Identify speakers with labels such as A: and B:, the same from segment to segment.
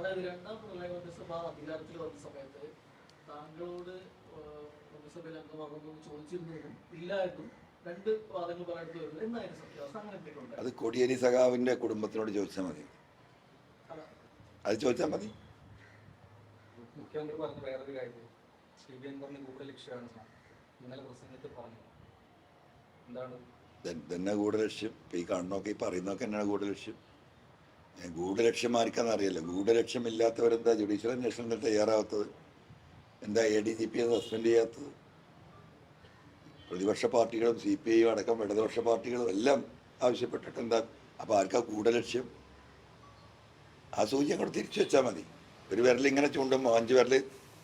A: അതായത് രണ്ടാം പ്രളയ മന്ത്രിസഭ അധികാരത്തിൽ വന്ന സമയത്ത് താങ്കളോട് മന്ത്രിസഭയിൽ അംഗമാകുമെന്ന് ചോദിച്ചിരുന്നതും ഇല്ല എന്നും രണ്ട് വാദങ്ങൾ പറയാൻ വരുന്നു എന്നായിരുന്നു സത്യാവസ്ഥ അങ്ങനെ എന്തെങ്കിലും
B: അത് കൊടിയേരി സഖാവിന്റെ കുടുംബത്തിനോട് ചോദിച്ചാൽ മതി. അത്. ചോദിച്ചാൽ മതി.
C: മുഖ്യമന്ത്രി പറഞ്ഞ വേറൊരു കാര്യം. സി ബി എൻ പറഞ്ഞ ഗൂഢലക്ഷ്യമാണ് സാർ. ഇന്നലെ പ്രസംഗത്തിൽ പറഞ്ഞു. എന്താണ്?
B: തന്നെ ഗൂഢലക്ഷ്യം ഈ കാണുന്നൊക്കെ ഈ പറയുന്നൊക്കെ തന്നെയാണ് ഗൂഢലക്ഷ്യം ഗൂഢലക്ഷ്യം ആർക്കാന്ന് അറിയില്ല. ഗൂഢലക്ഷ്യമില്ലാത്തവരെന്താ ജുഡീഷ്യൽ അന്വേഷണത്തിന് തയ്യാറാവാത്തത്? എന്താ എ ഡി ജി പിയെ സസ്പെൻഡ് ചെയ്യാത്തത്? പ്രതിപക്ഷ പാർട്ടികളും സി പി ഐയും അടക്കം ഇടതുപക്ഷ പാർട്ടികളും എല്ലാം ആവശ്യപ്പെട്ടിട്ട് എന്താ? അപ്പോൾ ആർക്കാ ഗൂഢലക്ഷ്യം? ആ സൂചി അങ്ങോട്ട് തിരിച്ചു വെച്ചാൽ മതി. ഒരു വിരൽ ഇങ്ങനെ ചൂണ്ടുമ്പോൾ അഞ്ച് വിരൽ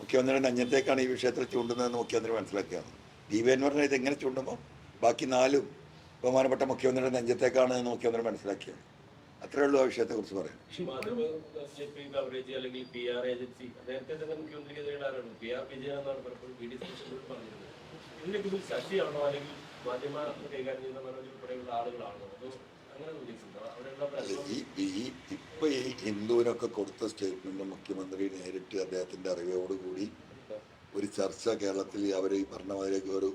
B: മുഖ്യമന്ത്രിയുടെ അഞ്ഞത്തേക്കാണ് ഈ വിഷയത്തിൽ ചൂണ്ടുന്നതെന്ന് മുഖ്യമന്ത്രി മനസ്സിലാക്കിയാണ് ഡി വി എന്ന് പറഞ്ഞാൽ എങ്ങനെ ചൂണ്ടുമ്പോൾ ബാക്കി നാലും ബഹുമാനപ്പെട്ട മുഖ്യമന്ത്രിയുടെ നെഞ്ചത്തേക്കാണ് എന്ന് മുഖ്യമന്ത്രി മനസ്സിലാക്കിയത് അത്രേ ഉള്ളൂ ആ വിഷയത്തെക്കുറിച്ച് പറയാൻ ഇപ്പൊ ഈ ഹിന്ദുവിനൊക്കെ കൊടുത്ത സ്റ്റേറ്റ്മെന്റ് മുഖ്യമന്ത്രി നേരിട്ട് അദ്ദേഹത്തിന്റെ അറിവോടുകൂടി ഒരു ചർച്ച കേരളത്തിൽ അവർ ഈ പറഞ്ഞ മാതിരി ഒരു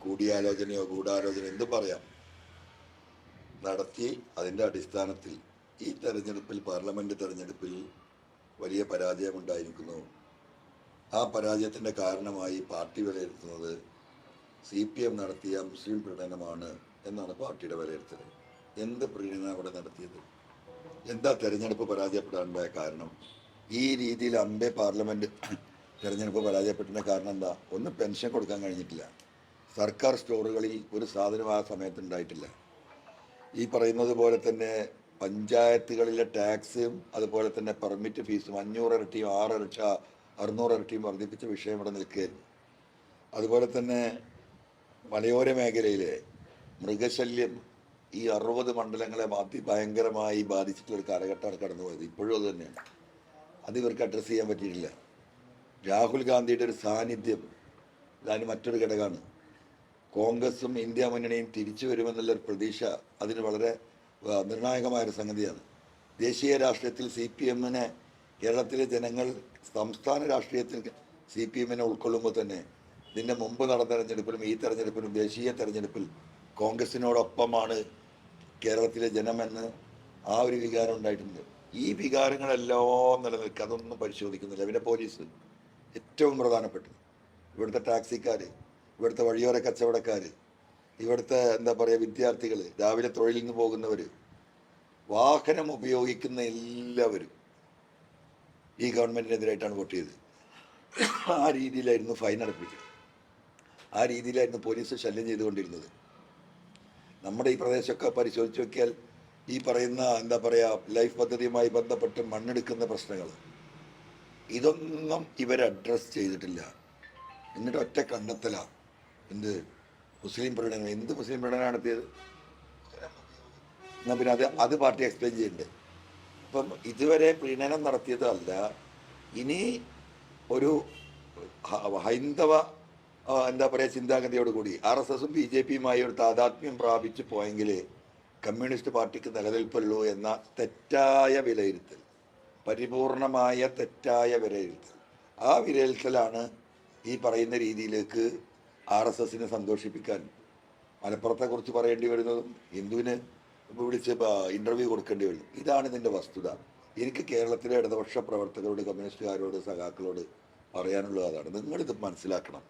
B: കൂടിയാലോചനയോ ഗൂഢാലോചനയോ എന്തും പറയാം. നടത്തി അതിന്റെ അടിസ്ഥാനത്തിൽ ഈ തെരഞ്ഞെടുപ്പിൽ പാർലമെന്റ് തെരഞ്ഞെടുപ്പിൽ വലിയ പരാജയമുണ്ടായിരിക്കുന്നു. ആ പരാജയത്തിന്റെ കാരണമായി പാർട്ടി വിലയിരുത്തുന്നത് സി പി എം നടത്തിയ മുസ്ലിം പ്രീണനമാണ് എന്നാണ് പാർട്ടിയുടെ വിലയിരുത്തൽ. എന്ത് പ്രീണനം അവിടെ നടത്തിയത്? എന്താ തെരഞ്ഞെടുപ്പ് പരാജയപ്പെടാനുണ്ടായ കാരണം? ഈ രീതിയിൽ അമ്പേ പാർലമെന്റ് തെരഞ്ഞെടുപ്പ് പരാജയപ്പെട്ടതിന്റെ കാരണം എന്താ? ഒന്ന് പെൻഷൻ കൊടുക്കാൻ കഴിഞ്ഞിട്ടില്ല. സർക്കാർ സ്റ്റോറുകളിൽ ഒരു സാധനം ആ ഈ പറയുന്നത് പോലെ തന്നെ പഞ്ചായത്തുകളിലെ ടാക്സും അതുപോലെ തന്നെ പെർമിറ്റ് ഫീസും അഞ്ഞൂറ് ഇരട്ടിയും ആറ് ഇരട്ട അറുന്നൂറ് ഇരട്ടിയും വർദ്ധിപ്പിച്ച വിഷയം ഇവിടെ നിൽക്കുകയായിരുന്നു. അതുപോലെ തന്നെ മലയോര മേഖലയിലെ മൃഗശല്യം ഈ അറുപത് മണ്ഡലങ്ങളെ അതിഭയങ്കരമായി ബാധിച്ചിട്ടുള്ള ഒരു കാലഘട്ടമാണ് കടന്നുപോയത്. ഇപ്പോഴും അത് തന്നെയാണ്. അത് ഇവർക്ക് അഡ്രസ്സ് ചെയ്യാൻ പറ്റിയിട്ടില്ല. രാഹുൽ ഗാന്ധിയുടെ ഒരു സാന്നിധ്യം അതിന് മറ്റൊരു ഘടകമാണ്. കോൺഗ്രസും ഇന്ത്യ മുന്നണിയും തിരിച്ചു വരുമെന്നുള്ളൊരു പ്രതീക്ഷ അതിന് വളരെ നിർണായകമായൊരു സംഗതിയാണ്. ദേശീയ രാഷ്ട്രീയത്തിൽ സി പി എമ്മിനെ കേരളത്തിലെ ജനങ്ങൾ സംസ്ഥാന രാഷ്ട്രീയത്തിൽ സി പി എമ്മിനെ ഉൾക്കൊള്ളുമ്പോൾ തന്നെ ഇതിന്റെ മുമ്പ് നടന്ന തെരഞ്ഞെടുപ്പിലും ഈ തെരഞ്ഞെടുപ്പിലും ദേശീയ തെരഞ്ഞെടുപ്പിൽ കോൺഗ്രസിനോടൊപ്പമാണ് കേരളത്തിലെ ജനമെന്ന് ആ ഒരു വികാരം ഉണ്ടായിട്ടുണ്ട്. ഈ വികാരങ്ങളെല്ലാം നിലനിൽക്കുക അതൊന്നും പരിശോധിക്കുന്നില്ല. പിന്നെ പോലീസ് ഏറ്റവും പ്രധാനപ്പെട്ടത്. ഇവിടുത്തെ ടാക്സിക്കാർ ഇവിടുത്തെ വഴിയോര കച്ചവടക്കാർ ഇവിടുത്തെ എന്താ പറയുക വിദ്യാർത്ഥികൾ രാവിലെ തൊഴിലിൽ നിന്ന് പോകുന്നവർ വാഹനം ഉപയോഗിക്കുന്ന എല്ലാവരും ഈ ഗവൺമെന്റിനെതിരായിട്ടാണ് വോട്ട് ചെയ്തത്. ആ രീതിയിലായിരുന്നു ഫൈൻ അടപ്പിച്ചത്. ആ രീതിയിലായിരുന്നു പോലീസ് ശല്യം ചെയ്തുകൊണ്ടിരുന്നത്. നമ്മുടെ ഈ പ്രദേശമൊക്കെ പരിശോധിച്ച് നോക്കിയാൽ ഈ പറയുന്ന എന്താ പറയുക ലൈഫ് പദ്ധതിയുമായി ബന്ധപ്പെട്ട് മണ്ണെടുക്കുന്ന പ്രശ്നങ്ങൾ ഇതൊന്നും ഇവർ അഡ്രസ്സ് ചെയ്തിട്ടില്ല. എന്നിട്ട് ഒറ്റ കണ്ടെത്തല. എന്ത് മുസ്ലിം പ്രീണനം എന്ത് മുസ്ലിം പ്രീണനം നടത്തിയത്? എന്നാൽ പിന്നെ അത് അത് പാർട്ടി എക്സ്പ്ലെയിൻ ചെയ്യണ്ടേ? അപ്പം ഇതുവരെ പ്രീണനം നടത്തിയതല്ല. ഇനി ഒരു ഹൈന്ദവ എന്താ പറയുക ചിന്താഗതിയോടുകൂടി ആർ എസ് എസും ബി ജെ പിയുമായി ഒരു താതാത്മ്യം പ്രാപിച്ചു പോയെങ്കിൽ കമ്മ്യൂണിസ്റ്റ് പാർട്ടിക്ക് നിലനിൽപ്പുള്ളൂ എന്ന തെറ്റായ വിലയിരുത്തൽ പരിപൂർണമായ തെറ്റായ വിലയിരുത്തൽ. ആ വിലയിരുത്തലാണ് ഈ പറയുന്ന രീതിയിലേക്ക് ആർ എസ് എസിനെ സന്തോഷിപ്പിക്കാൻ മലപ്പുറത്തെ കുറിച്ച് പറയേണ്ടി വരുന്നതും ഹിന്ദുവിന് വിളിച്ച് ഇന്റർവ്യൂ കൊടുക്കേണ്ടി വരുന്നു ഇതാണ് ഇതിന്റെ വസ്തുത. എനിക്ക് കേരളത്തിലെ ഇടതുപക്ഷ പ്രവർത്തകരോട് കമ്മ്യൂണിസ്റ്റുകാരോട് സഖാക്കളോട് പറയാനുള്ളത് അതാണ് നിങ്ങളിത് മനസ്സിലാക്കണം.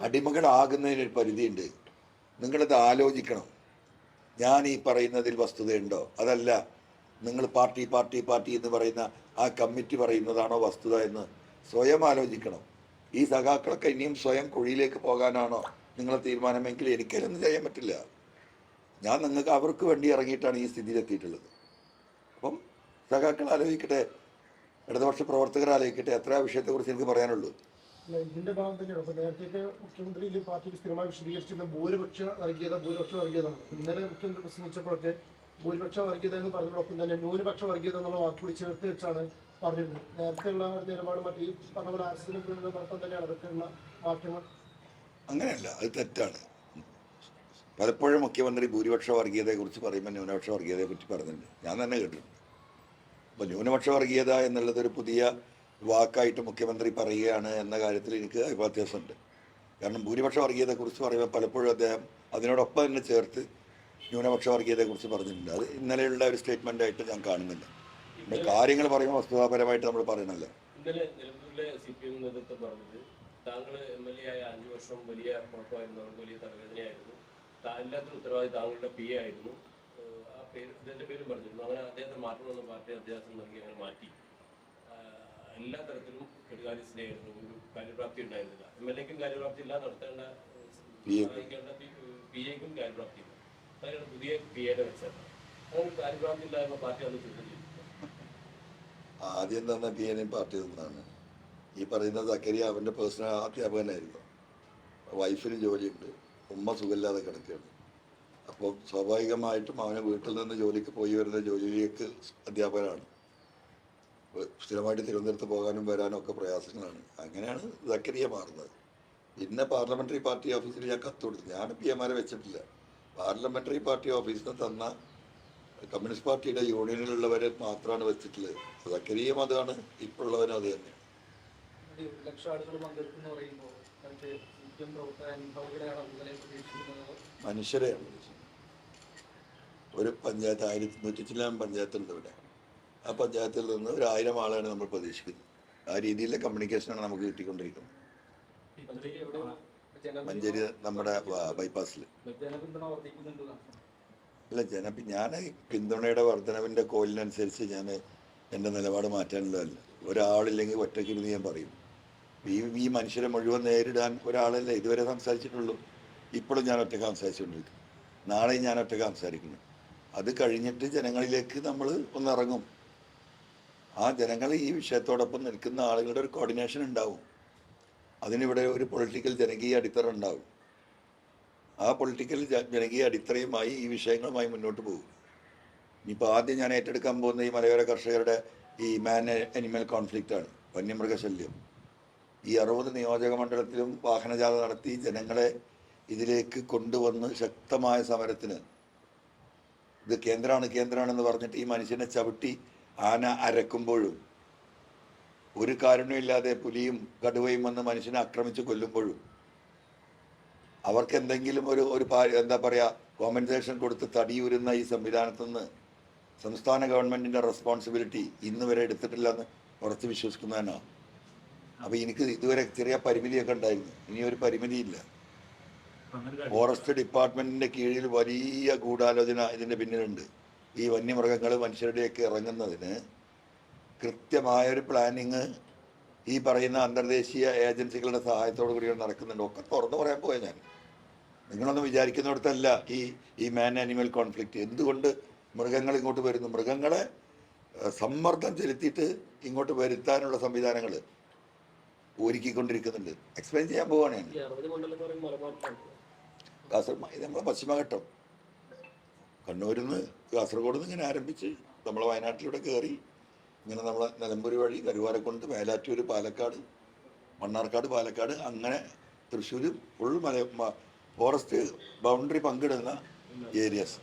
B: അടിമകളാകുന്നതിനൊരു പരിധിയുണ്ട്. നിങ്ങളിത് ആലോചിക്കണം. ഞാൻ ഈ പറയുന്നതിൽ വസ്തുതയുണ്ടോ? അതല്ല നിങ്ങൾ പാർട്ടി പാർട്ടി പാർട്ടി എന്ന് പറയുന്ന ആ കമ്മിറ്റി പറയുന്നതാണോ വസ്തുത എന്ന് സ്വയം ആലോചിക്കണം. ഈ സഖാക്കളൊക്കെ ഇനിയും സ്വയം കുഴിയിലേക്ക് പോകാനാണോ നിങ്ങളെ തീരുമാനമെങ്കിൽ എനിക്കതൊന്നും ചെയ്യാൻ പറ്റില്ല. ഞാൻ നിങ്ങൾക്ക് അവർക്ക് വേണ്ടി ഇറങ്ങിയിട്ടാണ് ഈ സ്ഥിതിയിലെത്തിയിട്ടുള്ളത്. അപ്പം സഖാക്കൾ ആലോചിക്കട്ടെ ഇടതുപക്ഷ പ്രവർത്തകർ ആലോചിക്കട്ടെ എത്ര വിഷയത്തെ വിഷയത്തെക്കുറിച്ച് എനിക്ക് പറയാനുള്ളൂ.
D: ഇതിന്റെ ഭാഗം തന്നെയാണ് അപ്പൊ നേരത്തെ മുഖ്യമന്ത്രി ഈ പാർട്ടിക്ക് സ്ഥിരമായി വിശദീകരിച്ചിരുന്ന ഭൂരിപക്ഷ വർഗീയത ഭൂരിപക്ഷ വർഗീയതാണ് ഇന്നലെ മുഖ്യമന്ത്രി പ്രസംഗിച്ചപ്പോഴൊക്കെ ഭൂരിപക്ഷ വർഗീയത എന്ന് പറഞ്ഞതോടൊപ്പം തന്നെ ന്യൂനപക്ഷ വർഗീയത എന്നുള്ള വാക്കുകൂടി ചേർത്ത് വെച്ചാണ് പറഞ്ഞിരുന്നത് നേരത്തെയുള്ള നിലപാട് മറ്റേ പറഞ്ഞ പോലെ ആക്സിഡന്റ് നടത്താൻ തന്നെയാണ്. അതൊക്കെയുള്ള മാറ്റങ്ങൾ.
B: അങ്ങനെയല്ല അത് തെറ്റാണ്. പലപ്പോഴും മുഖ്യമന്ത്രി ഭൂരിപക്ഷ വർഗീയതയെക്കുറിച്ച് പറയുമ്പോൾ ന്യൂനപക്ഷ വർഗീയതയെ പറ്റി പറഞ്ഞിട്ടുണ്ട്. ഞാൻ തന്നെ കേട്ടിട്ടുണ്ട്. അപ്പോൾ ന്യൂനപക്ഷ വർഗീയത എന്നുള്ളത് ഒരു പുതിയ വാക്കായിട്ട് മുഖ്യമന്ത്രി പറയുകയാണ് എന്ന കാര്യത്തിൽ എനിക്ക് വ്യത്യാസമുണ്ട് കാരണം ഭൂരിപക്ഷ വർഗീയതയെക്കുറിച്ച് പറയുമ്പോൾ പലപ്പോഴും അദ്ദേഹം അതിനോടൊപ്പം തന്നെ ചേർത്ത് ന്യൂനപക്ഷ വർഗീയതയെക്കുറിച്ച് പറഞ്ഞിട്ടുണ്ട്. അത് ഇന്നലെയുള്ള ഒരു സ്റ്റേറ്റ്മെന്റായിട്ട് ഞാൻ കാണുന്നില്ല. നമ്മൾ കാര്യങ്ങൾ പറയുമ്പോൾ വസ്തുതാപരമായിട്ട് നമ്മൾ പറയണല്ലോ.
E: ഇന്നലെ നിലമ്പൂരിലെ സി പി എം നേതൃത്വം പറഞ്ഞത് താങ്കൾ എം എൽ എ ആയ അഞ്ചു വർഷം വലിയ കുഴപ്പമായിരുന്നു അവർക്ക് വലിയ തലവേദനയായിരുന്നു. താ- എല്ലാത്തിനും ഉത്തരവാദി താങ്കളുടെ പി എ ആയിരുന്നു. ആ പേര് ഇതിന്റെ പേരും പറഞ്ഞിരുന്നു. അങ്ങനെ അദ്ദേഹത്തെ മാറ്റണമെന്ന് പാർട്ടി അദ്ദേഹത്തിന് നൽകി അങ്ങനെ മാറ്റി. എല്ലാ തരത്തിലും ഒരു കാര്യപ്രാപ്തി ഉണ്ടായിരുന്നില്ല. എം എൽ എക്കും കാര്യപ്രാപ്തി ഇല്ല നടത്തേണ്ട
B: PA ക്കും.
E: സഹായിക്കേണ്ട പി എക്കും കാര്യപ്രാപ്തി ഇല്ല. അതാണ് പുതിയ പി എയുടെ വെച്ചത് അങ്ങനെ കാര്യപ്രാപ്തി ഇല്ലായ്മ പാർട്ടി അന്ന് ചോദ്യം ചെയ്തു
B: ആദ്യം തന്നെ പി എൻ എം പാർട്ടിയിൽ നിന്നാണ്. ഈ പറയുന്ന സക്കരിയ അവന്റെ പേഴ്സണൽ അധ്യാപകനായിരുന്നു. വൈഫിന് ജോലിയുണ്ട്. ഉമ്മ സുഖമില്ലാതെ കിടക്കുകയാണ്. അപ്പോൾ സ്വാഭാവികമായിട്ടും അവനെ വീട്ടിൽ നിന്ന് ജോലിക്ക് പോയി വരുന്ന ജോലിയിലേക്ക് അധ്യാപകനാണ്. സ്ഥിരമായിട്ട് തിരുവനന്തപുരത്ത് പോകാനും വരാനും ഒക്കെ പ്രയാസങ്ങളാണ്. അങ്ങനെയാണ് സക്കരിയ മാറുന്നത്. പിന്നെ പാർലമെന്ററി പാർട്ടി ഓഫീസിൽ ഞാൻ കത്ത് കൊടുത്തു. ഞാൻ പി എമാരെ വെച്ചിട്ടില്ല. പാർലമെന്ററി പാർട്ടി ഓഫീസിൽ നിന്ന് തന്ന കമ്മ്യൂണിസ്റ്റ് പാർട്ടിയുടെ യൂണിയനിലുള്ളവരെ മാത്രമാണ് വെച്ചിട്ടുള്ളത്. സക്കരിയും അതാണ് ഇപ്പോഴുള്ളവനും അത് തന്നെ മനുഷ്യരെയാണ് ഒരു പഞ്ചായത്ത് ആയിരത്തി നൂറ്റി ചില്ലാൻ പഞ്ചായത്തുണ്ട് ഇവിടെ. ആ പഞ്ചായത്തിൽ നിന്ന് ഒരു ആയിരം ആളാണ് നമ്മൾ പ്രതീക്ഷിക്കുന്നത്. ആ രീതിയിലെ കമ്മ്യൂണിക്കേഷനാണ് നമുക്ക് കിട്ടിക്കൊണ്ടിരിക്കുന്നത്.
C: മഞ്ചേരി
B: നമ്മുടെ ബൈപ്പാസിൽ. അല്ല ജന ഞാൻ പിന്തുണയുടെ വർധനവിന്റെ കോലിനനുസരിച്ച് ഞാൻ എന്റെ നിലപാട് മാറ്റാനുള്ളതല്ല. ഒരാളില്ലെങ്കിൽ ഒറ്റയ്ക്കിരുന്ന് ഞാൻ പറയും. ഈ ഈ മനുഷ്യരെ മുഴുവൻ നേരിടാൻ ഒരാളല്ല ഇതുവരെ സംസാരിച്ചിട്ടുള്ളൂ. ഇപ്പോഴും ഞാൻ ഒറ്റയ്ക്ക് സംസാരിച്ചുകൊണ്ടിരിക്കും. നാളെയും ഞാൻ ഒറ്റയ്ക്ക് സംസാരിക്കുന്നു. അത് കഴിഞ്ഞിട്ട് ജനങ്ങളിലേക്ക് നമ്മൾ ഒന്നിറങ്ങും. ആ ജനങ്ങൾ ഈ വിഷയത്തോടൊപ്പം നിൽക്കുന്ന ആളുകളുടെ ഒരു കോർഡിനേഷൻ ഉണ്ടാവും. അതിനിവിടെ ഒരു പൊളിറ്റിക്കൽ ജനകീയ അടിത്തറ ഉണ്ടാവും. ആ പൊളിറ്റിക്കൽ ജനകീയ അടിത്തറയുമായി ഈ വിഷയങ്ങളുമായി മുന്നോട്ട് പോകും. ഇനിയിപ്പോൾ ആദ്യം ഞാൻ ഏറ്റെടുക്കാൻ പോകുന്ന ഈ മലയോര കർഷകരുടെ ഈ മാൻ അനിമൽ കോൺഫ്ലിക്റ്റ് ആണ് വന്യമൃഗശല്യം. ഈ അറുപത് നിയോജക മണ്ഡലത്തിലും വാഹനജാഥ നടത്തി ജനങ്ങളെ ഇതിലേക്ക് കൊണ്ടുവന്ന് ശക്തമായ സമരത്തിന്. ഇത് കേന്ദ്രമാണ് കേന്ദ്രമാണെന്ന് പറഞ്ഞിട്ട് ഈ മനുഷ്യനെ ചവിട്ടി ആന അരക്കുമ്പോഴും ഒരു കാരുണ്യമില്ലാതെ പുലിയും കടുവയും വന്ന് മനുഷ്യനെ ആക്രമിച്ച് കൊല്ലുമ്പോഴും അവർക്ക് എന്തെങ്കിലും ഒരു ഒരു എന്താ പറയുക കോമ്പൻസേഷൻ കൊടുത്ത് തടിയൂരുന്ന ഈ സംവിധാനത്തു നിന്ന് സംസ്ഥാന ഗവൺമെന്റിന്റെ റെസ്പോൺസിബിലിറ്റി ഇന്ന് വരെ എടുത്തിട്ടില്ല എന്ന് ഉറച്ച് വിശ്വസിക്കുന്നതാണ് അപ്പോൾ എനിക്ക് ഇതുവരെ ചെറിയ പരിമിതിയൊക്കെ ഉണ്ടായിരുന്നു. ഇനി ഒരു പരിമിതിയില്ല. ഫോറസ്റ്റ് ഡിപ്പാർട്ട്മെന്റിന്റെ കീഴിൽ വലിയ ഗൂഢാലോചന ഇതിന്റെ പിന്നിലുണ്ട്. ഈ വന്യമൃഗങ്ങൾ മനുഷ്യരുടെയൊക്കെ ഇറങ്ങുന്നതിന് കൃത്യമായൊരു പ്ലാനിങ് ഈ പറയുന്ന അന്തർദേശീയ ഏജൻസികളുടെ സഹായത്തോടു കൂടിയാണ് നടക്കുന്നുണ്ട്. ഒക്കെ തുറന്നു പറയാൻ പോയാൽ ഞാൻ. നിങ്ങളൊന്നും വിചാരിക്കുന്നിടത്തല്ല ഈ ഈ മാൻ ആനിമൽ കോൺഫ്ലിക്റ്റ് എന്തുകൊണ്ട് മൃഗങ്ങൾ ഇങ്ങോട്ട് വരുന്നു? മൃഗങ്ങളെ സമ്മർദ്ദം ചെലുത്തിയിട്ട് ഇങ്ങോട്ട് വരുത്താനുള്ള സംവിധാനങ്ങൾ ഒരുക്കിക്കൊണ്ടിരിക്കുന്നുണ്ട്. എക്സ്പ്ലെയിൻ ചെയ്യാൻ പോവുകയാണ് ഞാൻ. കാസർഗോഡ് ഇത് നമ്മളെ പശ്ചിമഘട്ടം. കണ്ണൂരിൽ നിന്ന് കാസർഗോഡ് നിന്ന് ഇങ്ങനെ ആരംഭിച്ച് നമ്മളെ വയനാട്ടിലൂടെ കയറി ഇങ്ങനെ നമ്മളെ നിലമ്പൂർ വഴി കരുവാരക്കുണ്ട് മേലാറ്റൂർ പാലക്കാട് മണ്ണാർക്കാട് പാലക്കാട് അങ്ങനെ തൃശ്ശൂർ ഫുൾ മല ഫോറസ്റ്റ് ബൗണ്ടറി പങ്കിടുന്ന ഏരിയസ്.